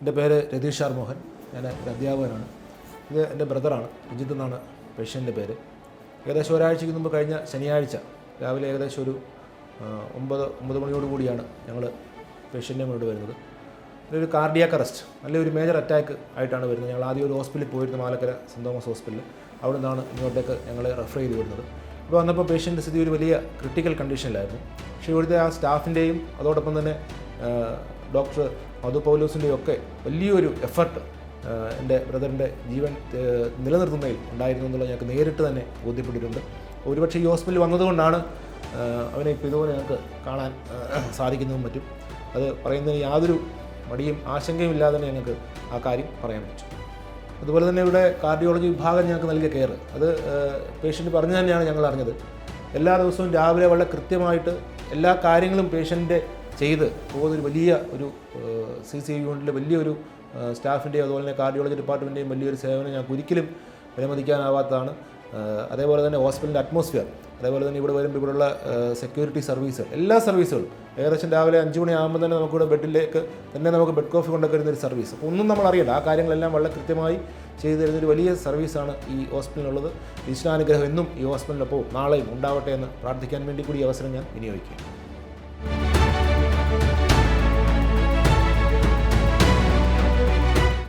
എന്റെ പേര് രതീഷ് ആർ മോഹൻ. ഞാൻ ഒരു അധ്യാപകനാണ്. ഇത് എന്റെ ബ്രദറാണ്. രഞ്ജിത്ത് എന്നാണ് പേഷ്യന്റെ പേര്. ഏകദേശം ഒരാഴ്ചയ്ക്ക് മുമ്പ് കഴിഞ്ഞ ശനിയാഴ്ച രാവിലെ ഏകദേശം ഒരു ഒമ്പത് ഒമ്പത് മണിയോട് കൂടിയാണ് ഞങ്ങൾ പേഷ്യന്റെ മുന്നോട്ട് വരുന്നത്. ഒരു കാർഡിയാക്ക് അറസ്റ്റ്. അല്ലെങ്കിൽ ഒരു മേജർ അറ്റാക്ക് ആയിട്ടാണ് വരുന്നത്. ഞങ്ങൾ ആദ്യം ഒരു ഹോസ്പിറ്റലിൽ പോയിരുന്നു മാലക്കര സെന്റ് തോമസ് ഹോസ്പിറ്റലിൽ അവിടെ നിന്നാണ് ഇങ്ങോട്ടേക്ക് ഞങ്ങളെ റെഫർ ചെയ്ത് വരുന്നത്. അപ്പോൾ വന്നപ്പോൾ പേഷ്യന്റെ സ്ഥിതി ഒരു വലിയ ക്രിട്ടിക്കൽ കണ്ടീഷനിലായിരുന്നു. പക്ഷേ ഇവിടുത്തെ ആ സ്റ്റാഫിന്റെയും അതോടൊപ്പം തന്നെ ഡോക്ടർ മധു പൗലോസിന്റെയും ഒക്കെ വലിയൊരു എഫർട്ട് എന്റെ ബ്രദറിന്റെ ജീവൻ നിലനിർത്തുന്നതിൽ ഉണ്ടായിരുന്നു എന്നുള്ളത് ഞങ്ങൾക്ക് നേരിട്ട് തന്നെ ബോധ്യപ്പെട്ടിട്ടുണ്ട്. ഒരുപക്ഷെ ഈ ഹോസ്പിറ്റലിൽ വന്നതുകൊണ്ടാണ് അവനെ ഇപ്പോൾ ഇതുപോലെ ഞങ്ങൾക്ക് കാണാൻ സാധിക്കുന്നതും മറ്റും അത് പറയുന്നതിന് യാതൊരു മടിയും ആശങ്കയും ഇല്ലാതെ തന്നെ ഞങ്ങൾക്ക് ആ കാര്യം പറയാൻ പറ്റും. അതുപോലെ തന്നെ ഇവിടെ കാർഡിയോളജി വിഭാഗം ഞങ്ങൾക്ക് നൽകിയ കെയർ അത് പേഷ്യന്റ് പറഞ്ഞു തന്നെയാണ് ഞങ്ങൾ അറിഞ്ഞത്. എല്ലാ ദിവസവും രാവിലെ വളരെ കൃത്യമായിട്ട് എല്ലാ കാര്യങ്ങളും പേഷ്യന്റെ ചെയ്ത് പോകുന്നൊരു വലിയ ഒരു സി സി യൂണിറ്റിലെ വലിയൊരു സ്റ്റാഫിന്റെയും അതുപോലെ തന്നെ കാർഡിയോളജി ഡിപ്പാർട്ട്മെന്റെയും വലിയൊരു സേവനം ഞങ്ങൾക്ക് ഒരിക്കലും വിലമതിക്കാനാവാത്തതാണ് അതേപോലെ തന്നെ ഹോസ്പിറ്റലിന്റെ അറ്റ്മോസ്ഫിയർ അതേപോലെ തന്നെ ഇവിടെ വരുമ്പോൾ ഇവിടെയുള്ള സെക്യൂരിറ്റി സർവീസുകൾ എല്ലാ സർവീസുകളും ഏകദേശം രാവിലെ അഞ്ച് മണിയാകുമ്പോൾ തന്നെ നമുക്കിവിടെ ബെഡിലേക്ക് തന്നെ നമുക്ക് ബെഡ് കോഫി കൊണ്ടൊക്കെ വരുന്നൊരു സർവീസ്. അപ്പോൾ ഒന്നും നമ്മൾ അറിയണ്ട ആ കാര്യങ്ങളെല്ലാം വളരെ കൃത്യമായി ചെയ്തു തരുന്നൊരു വലിയ സർവീസാണ് ഈ ഹോസ്പിറ്റലിനുള്ളത്. ഈശ്വരാനുഗ്രഹം എന്നും ഈ ഹോസ്പിറ്റലിനൊപ്പം നാളെയും ഉണ്ടാവട്ടെ എന്ന് പ്രാർത്ഥിക്കാൻ വേണ്ടി കൂടി അവസരം ഞാൻ വിനിയോഗിക്കും thank you